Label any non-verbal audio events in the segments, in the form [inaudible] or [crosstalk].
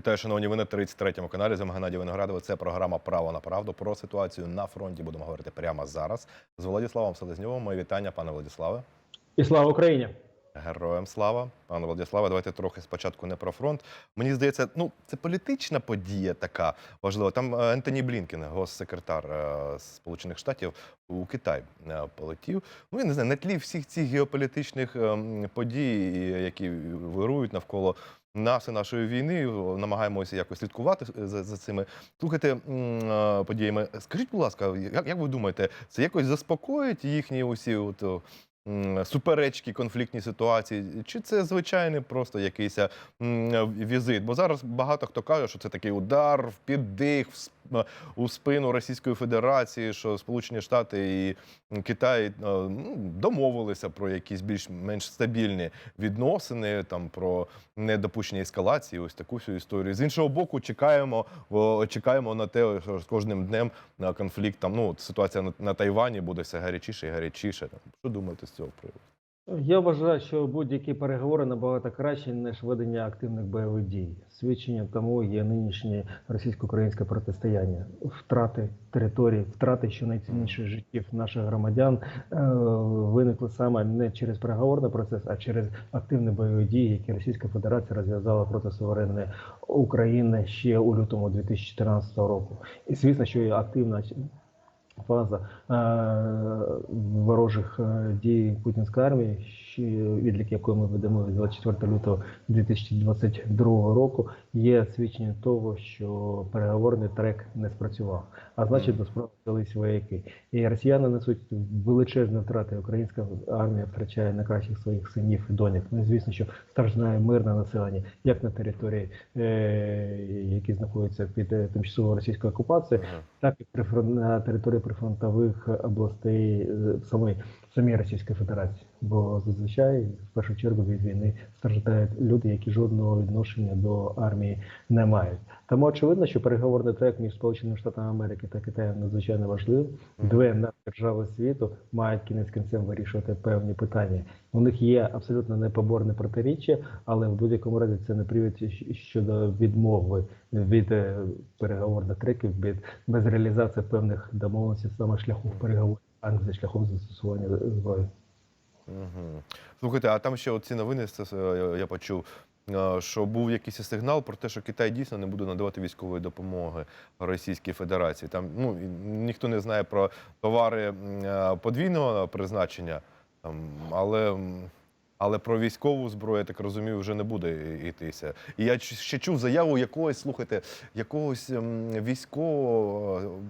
Вітаю, шановні, ви на 33-му каналі. З вами Геннадій Виноградов. Це програма Право на правду про ситуацію на фронті. Будемо говорити прямо зараз з Владиславом Селезньовим. Моє вітання, пане Владиславе. І слава Україні! Героям слава, пане Владиславе. Давайте трохи спочатку не про фронт. Мені здається, ну це політична подія така важлива. Там е, Ентоні Блінкен, госсекретар е, Сполучених Штатів, у Китай е, полетів. Ну я не знаю, на тлі всіх цих геополітичних ем, подій, які вирують навколо нас і нашої війни. Намагаємося якось слідкувати за, за цими. Слухайте е, подіями. Скажіть, будь ласка, як, як ви думаєте, це якось заспокоїть їхні усі от, суперечки, конфліктні ситуації? Чи це звичайний просто якийсь візит? Бо зараз багато хто каже, що це такий удар в піддих, у спину Російської Федерації, що Сполучені Штати і Китай е, ну, домовилися про якісь більш-менш стабільні відносини, там про недопущення ескалації, ось таку всю історію. З іншого боку, чекаємо, чекаємо на те, що з кожним днем конфлікт там ну ситуація на Тайвані буде все гарячіше і гарячіше. Що думаєте з цього приводу? Я вважаю, що будь-які переговори набагато краще, ніж ведення активних бойових дій. Свідченням тому є нинішнє російсько-українське протистояння, втрати територій, втрати що найцінніших життів наших громадян е, виникли саме не через переговорний процес, а через активні бойові дії, які Російська Федерація розв'язала проти суверенної України ще у лютому 2014 року. І звісно, що активна фаза е, ворожих е, дій путінської армії, ще відлік якої ми ведемо від 24 лютого 2022 року, є свідченням того, що переговорний трек не спрацював. А значить, до справи взялись вояки. І росіяни несуть величезні втрати. Українська армія втрачає найкращих своїх синів і доньок. Ну і звісно, що страждає мирне населення, як на території, е, які знаходяться під тимчасовою російською окупацією, так і прифрон- на території прифронтових областей е, самої самій Російської Федерації. Бо зазвичай в першу чергу від війни страждають люди, які жодного відношення до армії не мають. Тому очевидно, що переговорний трек між Сполученими Штатами Америки та Китаєм надзвичайно важливий. Дві держави світу мають кінець кінцем вирішувати певні питання. У них є абсолютно непоборне протиріччя, але в будь-якому разі це не привід щодо відмови від е, переговорних треків, від без реалізації певних домовленостей саме шляхом переговорів, а шляхом застосування зброї. Угу. Слухайте, а там ще оці новини е, я почув. е, Що був якийсь сигнал про те, що Китай дійсно не буде надавати військової допомоги Російській Федерації. Там ну ніхто не знає про товари е, подвійного призначення, там, але, але про військову зброю, я так розумію, вже не буде йтися. І я ще чув заяву якогось, слухайте, якогось ем, військового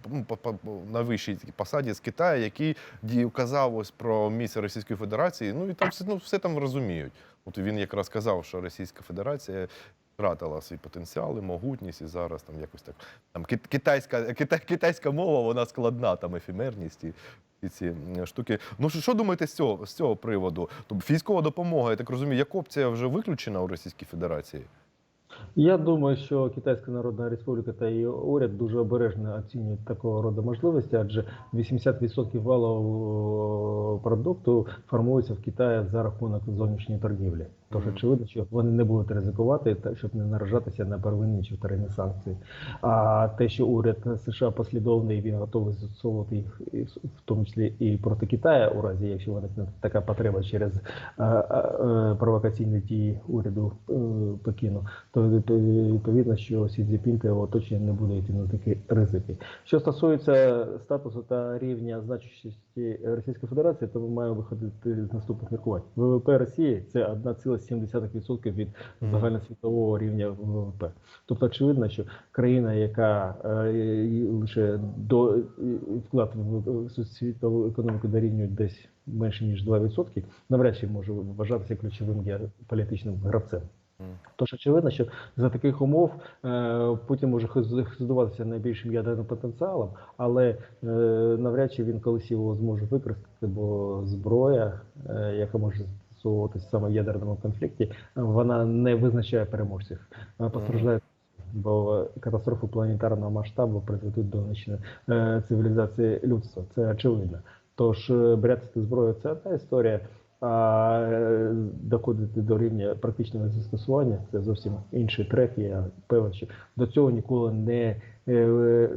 на вищій посаді з Китаю, який казав ось про місце Російської Федерації. Ну і там все, ну, все там розуміють. От він якраз казав, що Російська Федерація втратила свій потенціал і могутність, і зараз там якось так. Там китайська, китайська мова, вона складна, там ефемерність і. І ці штуки. Ну що, думаєте з цього з цього приводу? Тобто військова допомога, я так розумію, як опція вже виключена у Російській Федерації? Я думаю, що Китайська Народна Республіка та її уряд дуже обережно оцінюють такого роду можливості, адже 80% валового продукту формується в Китаї за рахунок зовнішньої торгівлі. Тож очевидно, що вони не будуть ризикувати, щоб не наражатися на первинні чи вторинні санкції. А те, що уряд США послідовний, він готовий застосовувати їх, в тому числі і проти Китаю, у разі якщо виникне така потреба через е, е, е, провокаційні дії уряду Пекіну, то відповідно, що Сі Цзіпін та його оточення не буде йти на такі ризики. Що стосується статусу та рівня значущості Російської Федерації, то ми маємо виходити з наступних міркувань. ВВП Росії це 1,7% від загальносвітового рівня ВВП. Тобто, очевидно, що країна, яка е, лише до вклад в світову економіку дорівнює десь менше ніж 2%, навряд чи може вважатися ключовим геополітичним гравцем. Тож очевидно, що за таких умов е, Путін може хизуватися найбільшим ядерним потенціалом, але е, навряд чи він колись його зможе використати, бо зброя, яка може застосовуватися саме в ядерному конфлікті, вона не визначає переможців. Вона постраждає. Бо катастрофи планетарного масштабу призведуть до знищення е, цивілізації людства. Це очевидно. Тож е, бряцати зброю це одна історія. А е, доходити до рівня практичного застосування, це зовсім інший трек. Я певен, що до цього ніколи не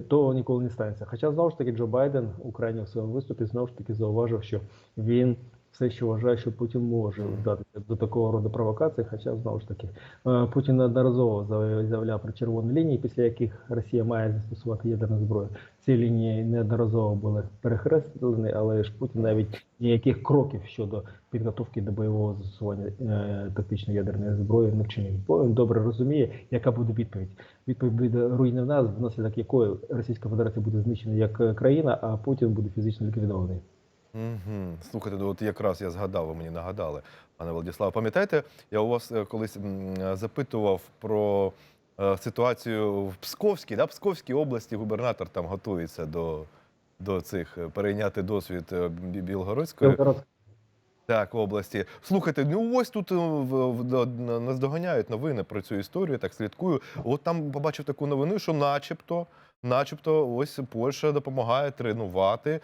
того ніколи не станеться. Хоча знову ж таки Джо Байден у крайньому своєму виступі знову ж таки зауважив, що він все ще вважає, що Путін може вдатися до такого роду провокацій. Хоча знову ж таки е, Путін неодноразово заявляв про червоні лінії, після яких Росія має застосувати ядерну зброю. Ці лінії неодноразово були перехреслені, але ж Путін навіть ніяких кроків щодо підготовки до бойового застосування е, тактичної ядерної зброї не вчинив. Бо він добре розуміє, яка буде відповідь. Відповідь буде руйнівна, внаслідок якої Російська Федерація буде знищена як країна, а Путін буде фізично ліквідований. Угу. Слухайте, ну от якраз я згадав, ви мені нагадали, пане Владиславе. Пам'ятаєте, я у вас е, колись е, запитував про е, ситуацію в Псковській, да? Псковській області губернатор там готується до, до цих перейняти досвід Білгородської. Так, області. Слухайте, ну ось тут наздоганяють новини про цю історію, так слідкую. От там побачив таку новину, що начебто, начебто, ось Польща допомагає тренувати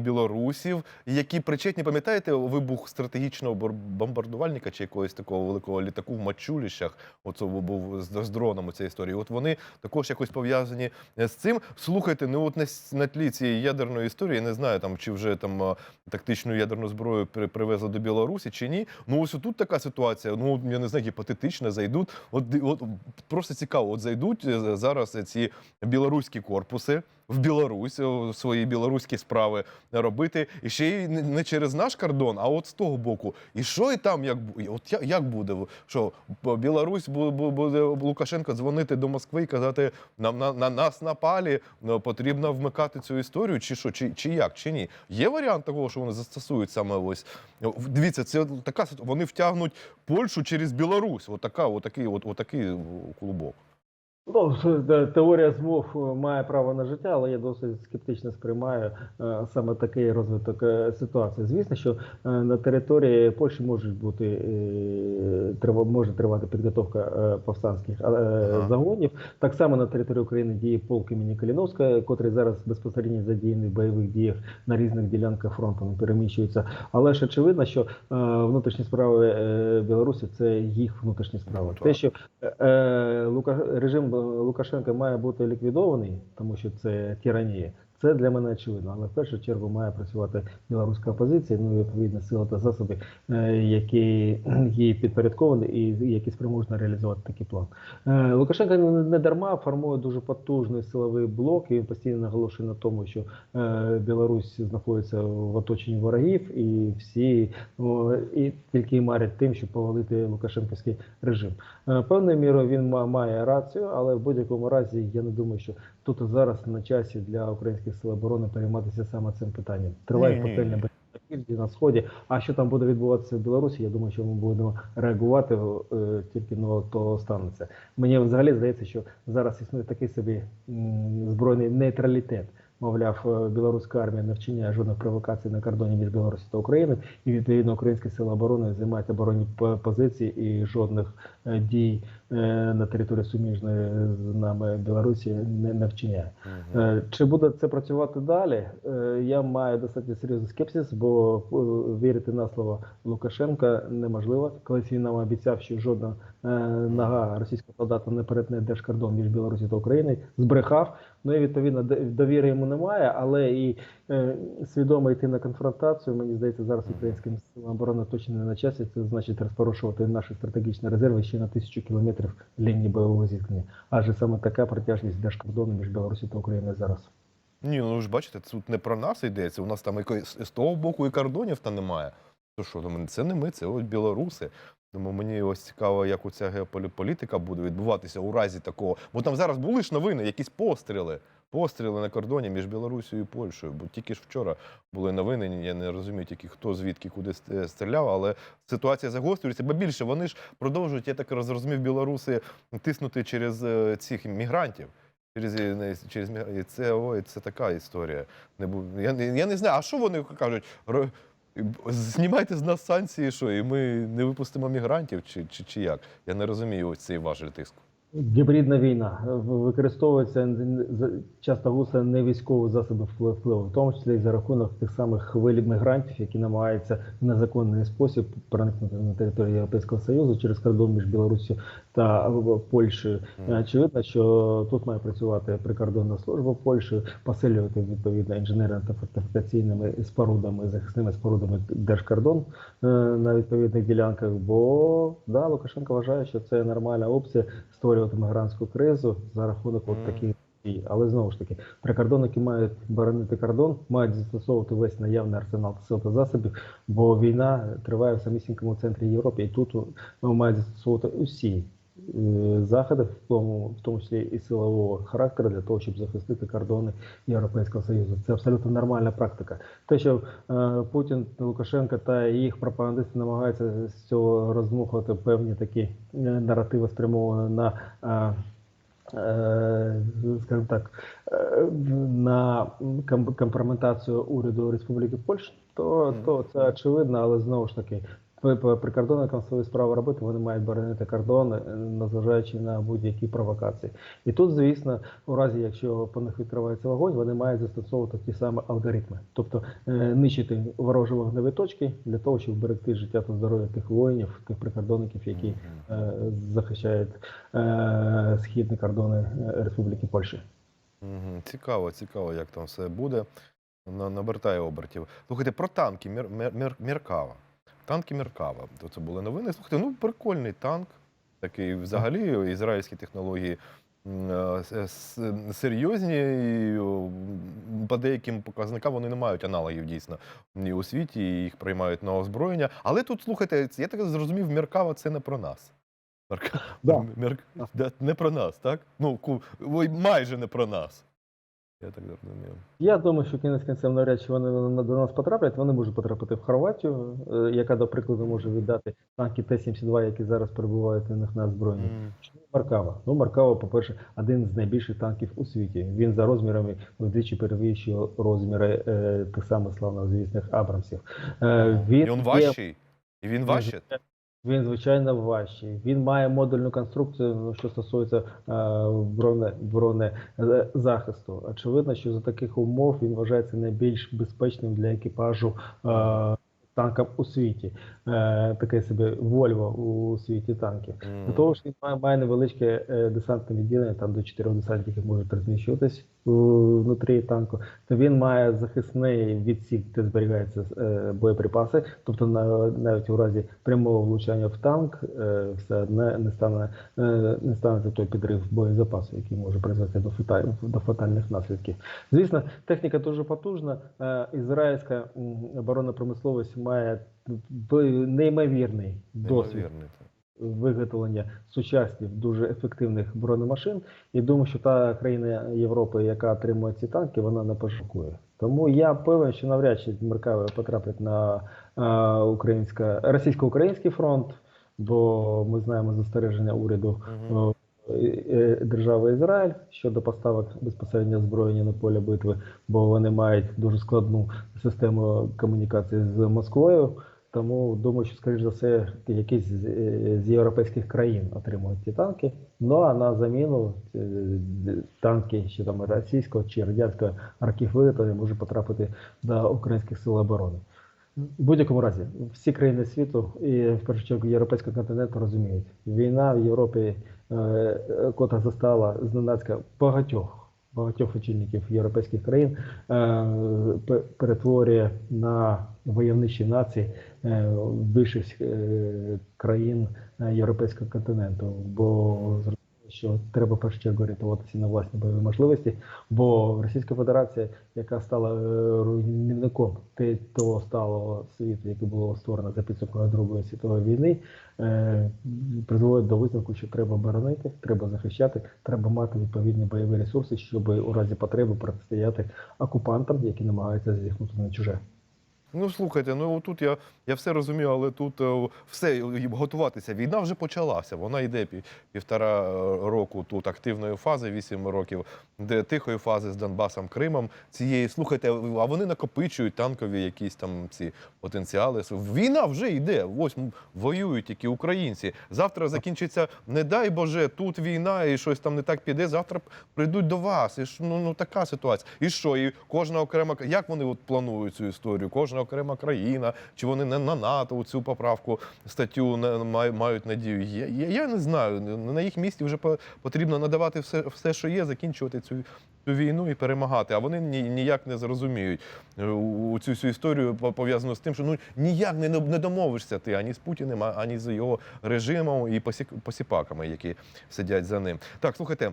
білорусів, які причетні, пам'ятаєте, вибух стратегічного бомбардувальника чи якогось такого великого літаку в Мачуліщах. Оце був з, дроном у цій історії. От вони також якось пов'язані з цим. Слухайте, ну от на, на тлі цієї ядерної історії, я не знаю там, чи вже там е, тактичну ядерну зброю при- привезли до Білорусі чи ні. Ну ось тут така ситуація. Ну я не знаю, гіпотетично зайдуть. От, от просто цікаво, от зайдуть е, зараз ці білоруські корпуси. В Білорусь е, свої білоруські справи робити і ще й не- через наш кордон, а от з того боку. І що і там як от як буде? Що Білорусь бу- бу- буде Лукашенко дзвонити до Москви і казати, нам на, на нас напалі, ну, потрібно вмикати цю історію, чи що, чи, чи як, чи ні? Є варіант того, що вони застосують саме ось. Дивіться, це така. Вони втягнуть Польщу через Білорусь. Отака, отакий, от, отакий клубок. Ну, [laughs] теорія змов е, має право на життя, але я досить скептично сприймаю е, саме такий розвиток е, ситуації. Звісно, що на території Польщі можуть бути може тривати підготовка повстанських Ага. загонів. Так само на території України діє полк імені Каліновська, котрий зараз безпосередньо задіяний в бойових діях на різних ділянках фронту, переміщується. Але ж очевидно, що внутрішні справи Білорусі це їх внутрішні справи. Ну. Те, що режим Лукашенка має бути ліквідований, тому що це тиранія. Це для мене очевидно, але в першу чергу має працювати білоруська опозиція, ну і відповідно сила та засоби, е, які [clears throat] їй підпорядковані і які спроможні реалізувати такий план. Е, Лукашенко не дарма формує дуже потужний силовий блок, і він постійно наголошує на тому, що е, Білорусь знаходиться в оточенні ворогів, і всі і тільки марять тим, щоб повалити Лукашенківський режим. Певною мірою він ма- має рацію, але в будь-якому разі я не думаю, що тут зараз на часі для українських сил оборони перейматися саме цим питанням. Триває пекельна битва на сході. А що там буде відбуватися в Білорусі? Я думаю, що ми будемо реагувати е, тільки на то станеться. Мені взагалі здається, що зараз існує такий собі м, збройний нейтралітет. Мовляв, е, білоруська армія не вчиняє жодних провокацій на кордоні між Білорусі та Україною, і відповідно українські сили оборони займають оборонні позиції і жодних дій е, на території суміжної з нами Білорусі не, не вчиняє. Е, Чи буде це працювати далі? Е, Я маю достатньо серйозний скепсис, бо е, вірити на слово Лукашенка неможливо. Колись він нам обіцяв, що жодна е, нога російського солдата не перетне держкордон між Білорусі та Україною. Збрехав. Ну і відповідно довіри йому немає, але і е, свідомо йти на конфронтацію. Мені здається, зараз українським силам оборони точно не на часі. Це значить розпорошувати наші стратегічні резерви ще на тисячу кілометрів лінії бойового зіткнення. Адже саме така протяжність держкордону між Білорусі та Україною зараз. Ні, ну ви ж бачите, тут не про нас йдеться. У нас там якось з того боку і кордонів та немає. То що, думаю, це не ми, це от білоруси. Тому мені ось цікаво, як оця геополітика буде відбуватися у разі такого. Бо там зараз були ж новини, якісь постріли. Постріли на кордоні між Білорусією і Польщею. Бо тільки ж вчора були новини. Я не розумію тільки хто звідки куди стріляв, але ситуація загострюється. Бо більше вони ж продовжують, я так розумів, білоруси тиснути через е, цих мігрантів. Через, е, через і це ой, це така історія. Не я, я не знаю, а що вони кажуть? Знімайте з нас санкції, що і ми не випустимо мігрантів, чи, чи, чи як? Я не розумію ось цей важель тиску. Гібридна війна використовується часто густо не військові засоби впливу, в тому числі і за рахунок тих самих хвиль мігрантів, які намагаються в незаконний спосіб проникнути на територію Європейського Союзу через кордон між Білоруссю та Польщею. Очевидно, що тут має працювати прикордонна служба Польщі, посилювати відповідно інженерно та фортифікаційними спорудами, захисними спорудами держкордон е, на відповідних ділянках. Бо да, Лукашенко вважає, що це нормальна опція створювати мігрантську кризу за рахунок от таких дій. Але знову ж таки, прикордонники мають боронити кордон, мають застосовувати весь наявний арсенал сил та засобів, бо війна триває в самісінькому центрі Європи, і тут ну, мають застосовувати усі е, в тому, в тому числі і силового характеру, для того, щоб захистити кордони Європейського Союзу. Це абсолютно нормальна практика. Те, що е, Путін, Лукашенко та їх пропагандисти намагаються з цього роздмухувати певні такі е, наративи, спрямовані на. е, скажімо так, на ком- компрометацію уряду Республіки Польща, то, то це очевидно, але знову ж таки, при- при- прикордонникам свою справу робити, вони мають боронити кордон, е, незважаючи на будь-які провокації. І тут, звісно, у разі, якщо по них відкривається вогонь, вони мають застосовувати ті самі алгоритми, тобто е, нищити ворожі вогневі точки для того, щоб вберегти життя та здоров'я тих воїнів, тих прикордонників, які е, захищають е, східні кордони Республіки Польщі. Цікаво, цікаво, як там все буде. На- Набертає обертів. Слухайте, про танки Мір, Мір, Мір- Міркава. Танки Міркава. То це були новини. Слухайте, ну прикольний танк. Такий взагалі ізраїльські технології е, с- серйозні. І, по деяким показникам вони не мають аналогів дійсно ні у світі, і їх приймають на озброєння. Але тут, слухайте, я так зрозумів, Міркава це не про нас. Мірка- Да. Мір... Да, Не про нас, так? Ну, майже не про нас. Я так зрозумів. Я думаю, що кінець кінцем навряд чи вони на- до нас потраплять. Вони можуть потрапити в Хорватію, е, яка, до прикладу, може віддати танки Т-72, які зараз перебувають у них на озброєнні. Чому Маркава? Ну, Маркава, по-перше, один з найбільших танків у світі. Він за розмірами вдвічі перевищує розміри е, тих самих славнозвісних Абрамсів. Е, І він важчий. І він важчий. Він звичайно важчий. Він має модульну конструкцію, ну, що стосується е, броне, броне е. Очевидно, що за таких умов він вважається найбільш безпечним для екіпажу е, танком у світі. Е, таке собі Вольво у світі танків. До того ж, він має, має невеличке е, десантне відділення, там до чотирьох десантників можуть розміщуватись внутрі танку. То він має захисний відсік, де зберігаються е, боєприпаси. Тобто на, навіть у разі прямого влучання в танк е, все одне не стане е, не станеться той підрив боєзапасу, який може призвести до фаталь, до фатальних наслідків. Звісно, техніка дуже потужна. Ізраїльська оборонна промисловість має неймовірний досвід Неймовірний. Виготовлення сучасних дуже ефективних бронемашин. І думаю, що та країна Європи, яка отримує ці танки, вона не пошукує. Тому я певен, що навряд чи Меркаві потраплять на е, українська російсько-український фронт, бо ми знаємо застереження уряду е, держави Ізраїль щодо поставок безпосередньо озброєння на поле битви, бо вони мають дуже складну систему комунікації з Москвою. Тому думаю, що скоріш за все якісь з, е, з європейських країн отримують ці танки. Ну а на заміну е, танки чи там російського чи радянського виготовлення може потрапити до українських сил оборони. В будь-якому разі, всі країни світу і в першу чергу європейського континенту розуміють, війна в Європі, е, котра застала зненацька багатьох багатьох очільників європейських країн, е, перетворює на войовничі нації е, більшість е, країн європейського континенту. Бо що треба в першу чергу орієнтуватися на власні бойові можливості, бо Російська Федерація, яка стала е, руйнівником того сталого світу, яке було створено за підсумками Другої світової війни, е, призводить до висновку, що треба боронити, треба захищати, треба мати відповідні бойові ресурси, щоб у разі потреби протистояти окупантам, які намагаються зіхнути на чуже. Ну слухайте, ну тут я, я все розумію, але тут е, все готуватися. Війна вже почалася. Вона йде півтора е, року тут активної фази, вісім років, де тихої фази з Донбасом, Кримом. Цієї слухайте, а вони накопичують танкові якісь там ці потенціали. Війна вже йде. Ось воюють тільки українці. Завтра закінчиться, не дай Боже, тут війна і щось там не так піде. Завтра прийдуть до вас. І ну, ну така ситуація. І що? І кожна окрема як вони от планують цю історію? Кожна окрема країна, чи вони не на НАТО у цю поправку статтю мають надію? Я, я, не знаю. На їх місці вже потрібно надавати все, все, що є, закінчувати цю. Цю війну і перемагати, а вони ні, ніяк не зрозуміють е, у, цю всю історію пов'язану з тим, що ну ніяк не, не домовишся ти ані з Путіним, ані з його режимом і посіпаками, які сидять за ним. Так, слухайте,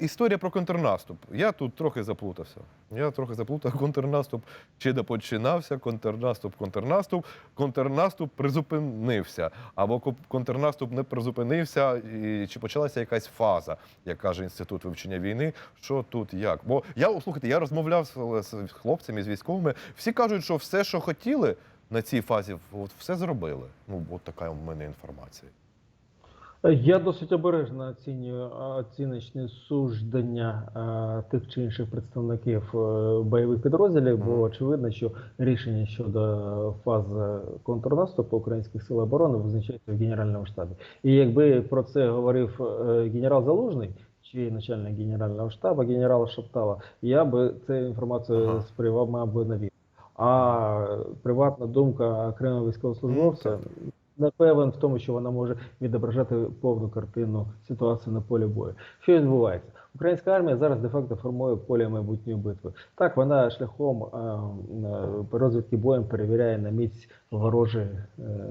історія про контрнаступ. Я тут трохи заплутався. Я трохи заплутав. [laughs] Контрнаступ ще не починався. Контрнаступ, контрнаступ, контрнаступ призупинився. Або ко- контрнаступ не призупинився, і чи почалася якась фаза, як каже інститут вивчення війни. Що тут як? Бо я слухайте, я розмовляв з, хлопцями, з військовими. Всі кажуть, що все, що хотіли на цій фазі, от все зробили. Ну, от така у мене інформація. Я досить обережно оцінюю оціночні суждення тих чи інших представників е, бойових підрозділів, бо очевидно, що рішення щодо фази контрнаступу українських сил оборони визначається в Генеральному штабі. І якби про це говорив е, генерал Залужний. Чи начальник генерального штабу, генерал Шаптала, я би цю інформацію сприймав, мабуть, на. А приватна думка окремого військовослужбовця не певен в тому, що вона може відображати повну картину ситуації на полі бою. Що відбувається? Українська армія зараз де-факто формує поле майбутньої битви. Так, вона шляхом е, е, розвідки боєм перевіряє на міць ворожі е,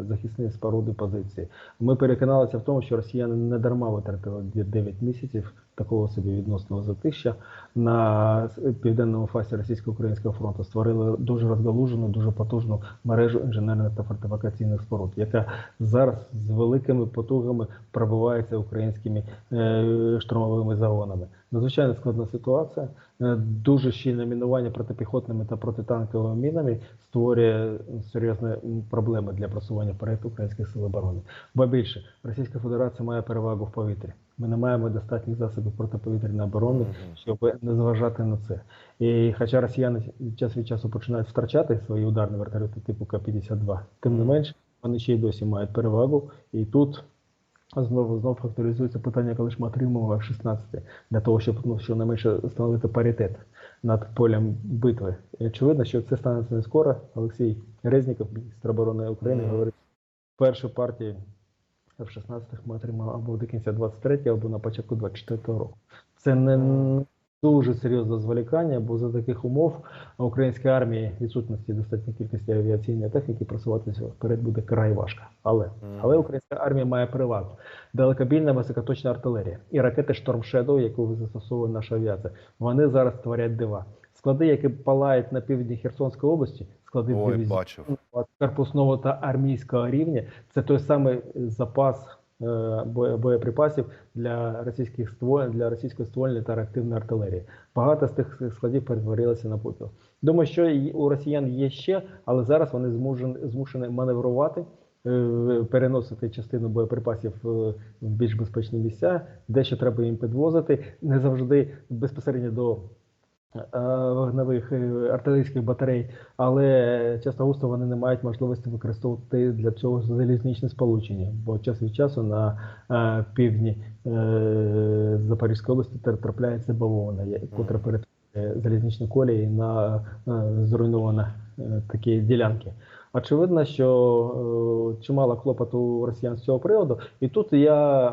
захисні споруди позиції. Ми переконалися в тому, що росіяни не дарма витратили 9 місяців такого собі відносного затища на південному фасі російсько-українського фронту. Створили дуже розгалужену, дуже потужну мережу інженерних та фортифікаційних споруд, яка зараз з великими потугами пробивається українськими е, штурмовими загонами. Надзвичайно складна ситуація. Е, Дуже щільне мінування протипіхотними та протитанковими мінами створює серйозні проблеми для просування вперед українських сил оборони. Ба більше, Російська Федерація має перевагу в повітрі. Ми не маємо достатніх засобів протиповітряної оборони, щоб не зважати на це. І хоча росіяни час від часу починають втрачати свої ударні вертольоти типу К-52, тим не менш вони ще й досі мають перевагу. І тут знову знову факторизується питання, коли ж ми отримували F-16, для того, щоб ну, щонайменше встановити паритет над полем битви. І очевидно, що це станеться не скоро. Олексій Резніков, міністр оборони України, Мгм. говорить, першу партію в 16 ми отримали або до кінця 23 або на початку 24 року. Це не дуже серйозне зволікання, бо за таких умов українській армії відсутності достатньої кількості авіаційної техніки просуватися вперед буде край важко. Але, але українська армія має перевагу. Далекобільна високоточна артилерія і ракети Шторм Shadow, яку застосовує наша авіація. Вони зараз творять дива. Склади, які палають на півдні Херсонської області, склади Ой, дивізії бачив. корпусного та армійського рівня. Це той самий запас боєприпасів для російських ствол, для російської ствольної та реактивної артилерії. Багато з тих складів перетворилося на попіл. Думаю, що у росіян є ще, але зараз вони змушені, змушені маневрувати. е, Переносити частину боєприпасів е, в більш безпечні місця, дещо треба їм підвозити, не завжди безпосередньо до е, вогневих е, артилерійських батарей, але часто густо вони не мають можливості використовувати для цього залізничне сполучення, бо час від часу на е, півдні е, Запорізької області тр- трапляється бавовна, котра перетворює залізничні колії на е, зруйновані е, такі ділянки. Очевидно, що е, чимало клопоту росіян з цього приводу, і тут я е,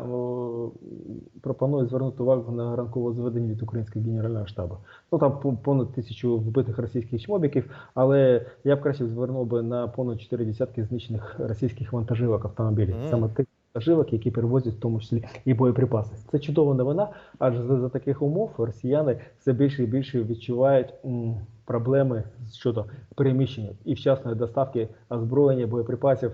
пропоную звернути увагу на ранкове зведення від українського генерального штабу. Ну там по- понад тисячу вбитих російських чмобіків, але я б краще звернув би на понад чотири десятки знищених російських вантажівок автомобілів. Саме тих вантажівок, які перевозять в тому числі і боєприпаси. Це чудова новина, адже за, за таких умов росіяни все більше і більше відчувають м, проблеми щодо переміщення і вчасної доставки озброєння боєприпасів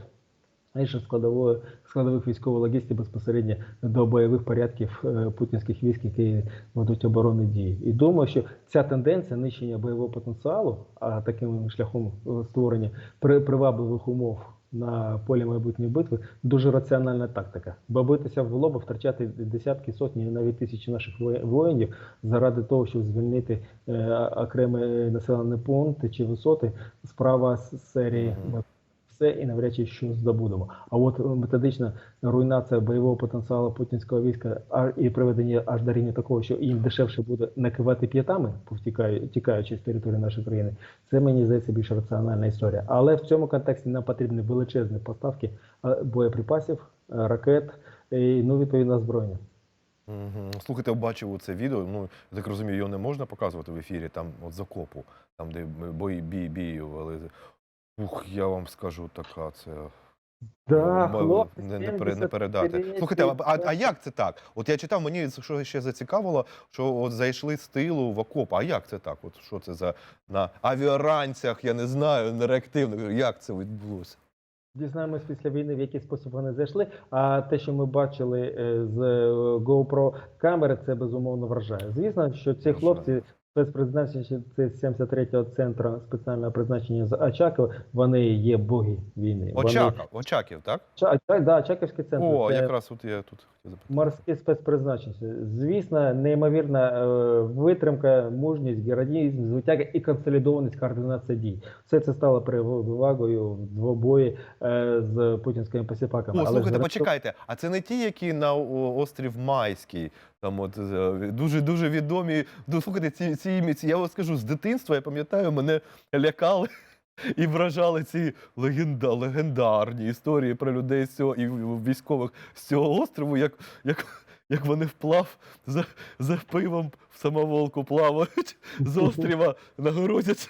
інших складової складових військової логістики безпосередньо до бойових порядків е, путінських військ, які ведуть оборонні дії. І думаю, що ця тенденція нищення бойового потенціалу, а таким шляхом е, створення при- привабливих умов на полі майбутньої битви, дуже раціональна тактика. Бо битися в лоба, втрачати десятки, сотні, навіть тисячі наших воїнів заради того, щоб звільнити е, окремі населені пункти чи висоти, справа з серії. Все і навряд чи щось здобудемо. А от е, методична руйнація бойового потенціалу путінського війська і приведення аж до рівня такого, що їм дешевше буде накивати п'ятами, тікаючи з території нашої країни, це мені здається більш раціональна історія. Але в цьому контексті нам потрібні величезні поставки е, боєприпасів, е, ракет і ну відповідно озброєння. Мгм. Слухайте, бачив це відео. Ну я так розумію, його не можна показувати в ефірі. Там от з окопу, там де бої бій бій вели. Ух, я вам скажу, така це Да, м- хлопці, не, не, пере- не 70 передати. Слухайте, а, а, а як це так? От я читав, мені що ще зацікавило, що от зайшли з тилу в окоп. А як це так? От що це за на авіаранцях, я не знаю, нереактивних. Як це відбулося? Дізнаємось після війни, в який спосіб вони зайшли. А те, що ми бачили е, з е, GoPro камери, це безумовно вражає. Звісно, що ці Вражає. хлопці спецпризначені це 73-го центру спеціального призначення з Очакова, вони є боги війни. Вони... Очаков, Очаків, так? Ча- да, Очаківський центр. О, це якраз от я тут хотів запитати. Морські спецпризначення. Звісно, неймовірна е, витримка, мужність, героїзм, звитяга і консолідованість координація дій. Все це стало перевагою в двобої е, з путінськими посіпаками. О, слухайте, зрештою- почекайте, а це не ті, які на острів Майський, там от е, дуже дуже відомі. Ну, слухайте, ці, ці іміці, я вам скажу, з дитинства я пам'ятаю, мене лякали. І вражали ці легенда, легендарні історії про людей з цього і військових з цього острову, як, як, як вони вплав за, за пивом в самоволку плавають з острова, нагородяться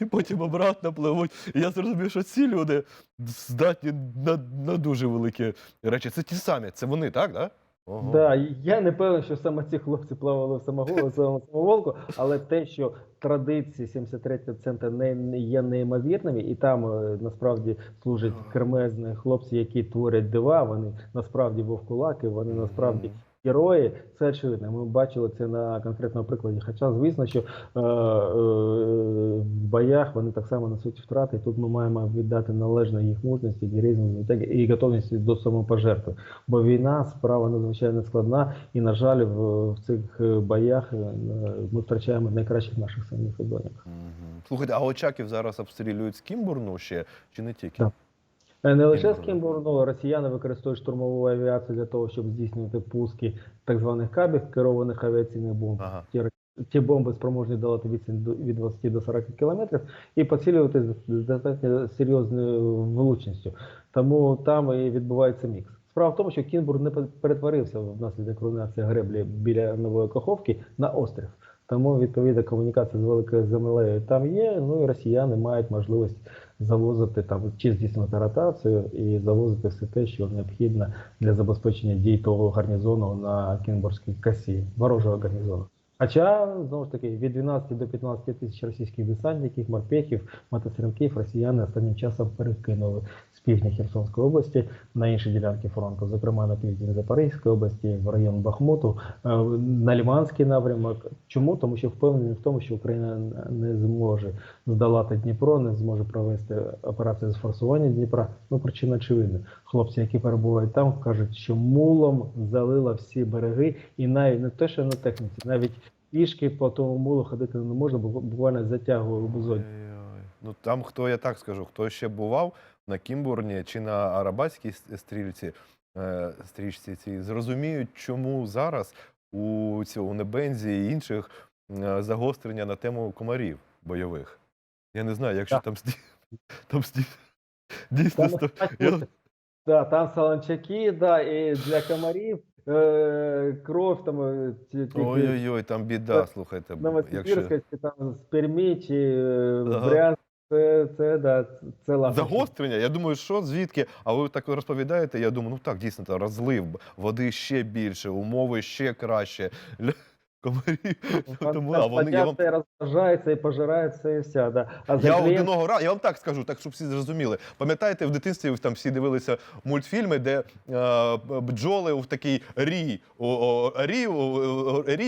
і потім обратно пливуть. І я зрозумів, що ці люди здатні на, на дуже великі речі. Це ті самі, це вони, так? Да? Ого. Да, я не певен, що саме ці хлопці плавали в самого- самоволку, але те, що традиції 73-го центру не не є неймовірними, і там е, насправді служать кремезні хлопці, які творять дива. Вони насправді вовкулаки, вони насправді. Герої. Це очевидно. Ми бачили це на конкретному прикладі. Хоча, звісно, що е, е, в боях вони так само несуть втрати. І тут ми маємо віддати належне їх мужності, героїзму і і готовності до самопожертви. Бо війна справа надзвичайно складна, і на жаль, в, в цих е, боях е, ми втрачаємо найкращих наших синів і Слухайте, а Очаків зараз обстрілюють з Кімбурну ще чи не тільки? Так. Е, Не лише з Кімбурну. Росіяни використовують штурмову авіацію для того, щоб здійснювати пуски так званих кабів, керованих авіаційних бомб. Ага. Ті, ті бомби спроможні долати відстань від 20 до 40 кілометрів і поцілювати з з достатньо серйозною влучністю. Тому там і відбувається мікс. Справа в тому, що Кінбург не перетворився внаслідок руйнації греблі біля нової Каховки на острів. Тому відповідна комунікація з великою землею там є. Ну і росіяни мають можливість завозити там чи здійснювати ротацію і завозити все те, що необхідно для забезпечення дій того гарнізону на Кінбурзькій косі, ворожого гарнізону. Хоча знову ж таки від 12 до 15 тисяч російських десантників, морпехів, мотострілків росіяни останнім часом перекинули з півдня Херсонської області на інші ділянки фронту, зокрема на південь Запорізької області, в район Бахмуту, е, на Ліманський напрямок. Чому? Тому що впевнений в тому, що Україна не зможе здолати Дніпро, не зможе провести операцію з форсування Дніпра. Ну причина очевидна. Хлопці, які перебувають там, кажуть, що мулом залила всі береги, і навіть не те, що на техніці, навіть пішки по тому мулу ходити не можна, бо буквально затягує у бузоні. Ну там хто я так скажу, хто ще бував на Кімбурні чи на Арабатській стрільці, е, стрічці цій, зрозуміють, чому зараз у цього Небензі і інших е, загострення на тему комарів бойових. Я не знаю, якщо Так. там сті... [laughs] там сті... дійсно Там, сто... я... да, там солончаки, да, і для комарів е, кров там е, Ой-ой-ой, там біда, слухайте. Новосибірська, якщо... там з Пермі, чи е, Ага. Брянськ, це, це, да, це лапочки. Загострення, я думаю, що звідки? А ви так розповідаєте, я думаю, ну так, дійсно, та розлив води ще більше, умови ще краще. Комарів. [laughs] Тому а вони я вам Стаття розмножається і пожирає все і вся. Да. А Я заклеєн- одного разу, я вам так скажу, так щоб всі зрозуміли. Пам'ятаєте, в дитинстві там всі дивилися мультфільми, де е, бджоли в такий рій, о,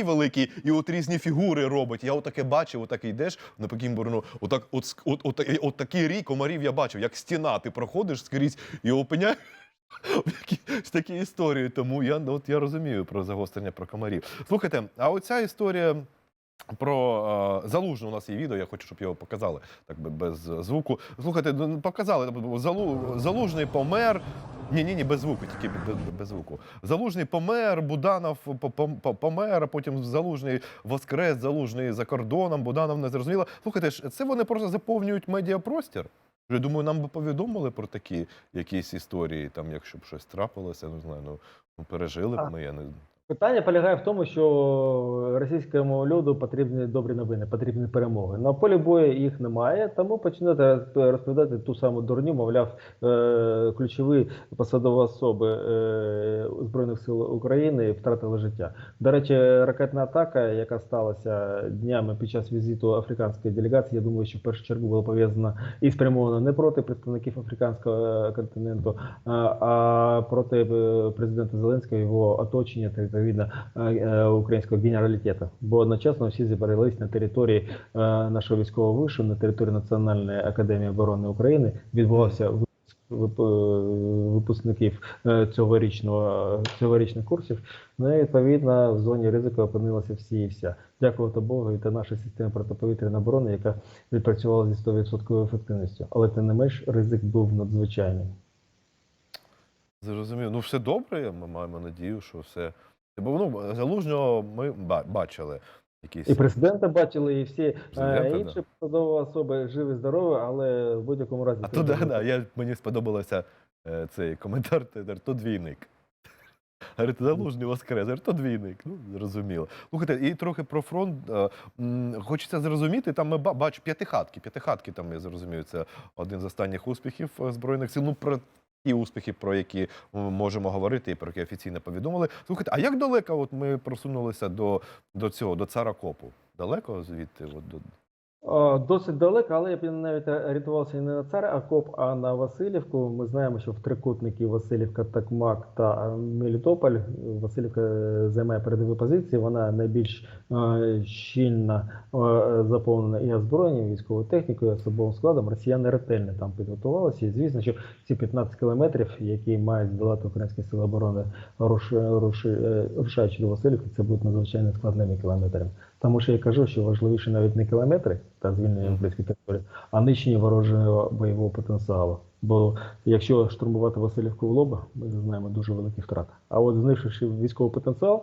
великий, і от різні фігури робить. Я отаке бачив, отак йдеш на Пекінбурну, отак, от, ск- от, от, от, от такий рій комарів я бачив, як стіна. Ти проходиш скрізь і опиняєш. Якійсь такій історії, тому я ну, от я розумію про загострення про комарів. Слухайте, а оця історія про е, залужну у нас є відео. Я хочу, щоб його показали так би без звуку. Слухайте, ну, показали залу, залужний помер. Ні, ні, ні, без звуку, тільки без, без звуку. Залужний помер, Буданов по- по- по- помер, а потім залужний воскрес, залужний за кордоном, Буданов не зрозуміло. Слухайте, це вони просто заповнюють медіапростір. Я думаю, нам би повідомили про такі якісь історії, там, якщо б щось трапилося, не знаю, ну, ну пережили б ми. Я не Питання полягає в тому, що російському люду потрібні добрі новини, потрібні перемоги. На полі бою їх немає, тому почнете розповідати ту саму дурню, мовляв, е, ключові посадові особи е, Збройних сил України втратили життя. До речі, ракетна атака, яка сталася днями під час візиту африканської делегації, я думаю, що в першу чергу була пов'язана і спрямована не проти представників африканського континенту, а, а проти е, президента Зеленського, його оточення та відповідно е, е, українського генералітету. Бо одночасно всі зібрались на території е, нашого військового вишу, на території Національної академії оборони України. Відбувався випуск вип- випускників цьогорічного цьогорічних курсів. Ну і відповідно в зоні ризику опинилися всі і вся. Дякувати Богу, і та наша система протиповітряної оборони, яка відпрацювала зі 100% ефективністю. Але тим не менш ризик був надзвичайний. Зрозумів. Ну, все добре, ми маємо надію, що все. Бо ну, залужнього ми бачили. Якісь... І президента бачили, і всі Президента, е, да. інші посадові особи живі, здорові, але в будь-якому разі А це да, да, я, мені сподобався е, цей коментар, то двійник. [laughs] Говорить, залужний воскрес, говорить, то двійник. Ну, зрозуміло. Слухайте, і трохи про фронт. Е, Хочеться зрозуміти, там ми ба- бачу п'ятихатки. П'ятихатки, там, я зрозумію, це один з останніх успіхів Збройних сил. Ну, про ті успіхи, про які ми можемо говорити і про які офіційно повідомили. Слухайте, а як далеко от ми просунулися до, до цього, до Царакопу? Далеко звідти? От, до... Досить далеко, але я б навіть орієнтувався не на цар Акоп, а на Васильівку. Ми знаємо, що в трикутники Васильівка, Такмак та Мелітополь Васильівка е, займає передові позиції. Вона найбільш е, щільно е, заповнена і озброєнням, військовою технікою, особовим складом. Росіяни ретельно там підготувалися. І звісно, що ці 15 кілометрів, які мають здолати українські сили оборони, руш, е, рушаючи до Васильівки, це будуть надзвичайно складними кілометрами. Тому що я кажу, що важливіше навіть не кілометри та звільнення української території, а нищення ворожого бойового потенціалу. Бо якщо штурмувати Васильівку в лоба, ми знаємо дуже великі втрати. А от знищивши військовий потенціал,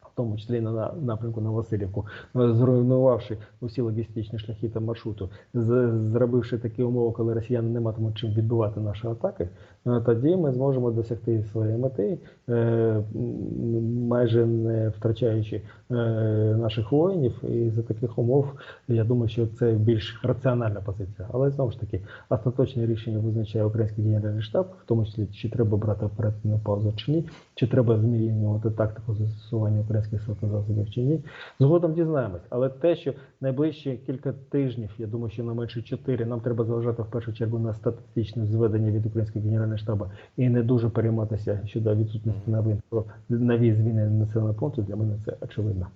в тому числі на на- напрямку на Васильівку, е, зруйнувавши усі логістичні шляхи та маршруту, зробивши такі умови, коли росіяни не матимуть чим відбивати наші атаки, тоді ми зможемо досягти своєї мети, е, майже не втрачаючи е, наших воїнів. І за таких умов я думаю, що це більш раціональна позиція. Але знову ж таки, остаточне рішення визначає український генеральний штаб, в тому числі чи треба брати оперативну паузу чи ні, чи треба змінювати тактику застосування українських сил засобів чи ні. Згодом дізнаємось. Але те, що найближчі кілька тижнів, я думаю, що на менше чотири, нам треба зважати в першу чергу на статистичне зведення від українського генерального штабу і не дуже перейматися щодо відсутності новин про нові звільнені населеного пункту. Для мене це очевидно.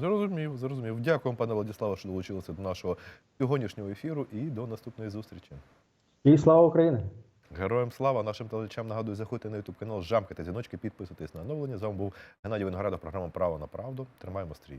Зрозумів, зрозумів. Дякую, пане Владиславе, що долучилися до нашого сьогоднішнього ефіру і до наступної зустрічі. І слава Україні! Героям слава нашим телеглядачам нагадую, заходьте на YouTube канал, жамкайте дзвіночки, підписуйтесь на оновлення. З вами був Геннадій Виноградов, програма Право на правду. Тримаємо стрій.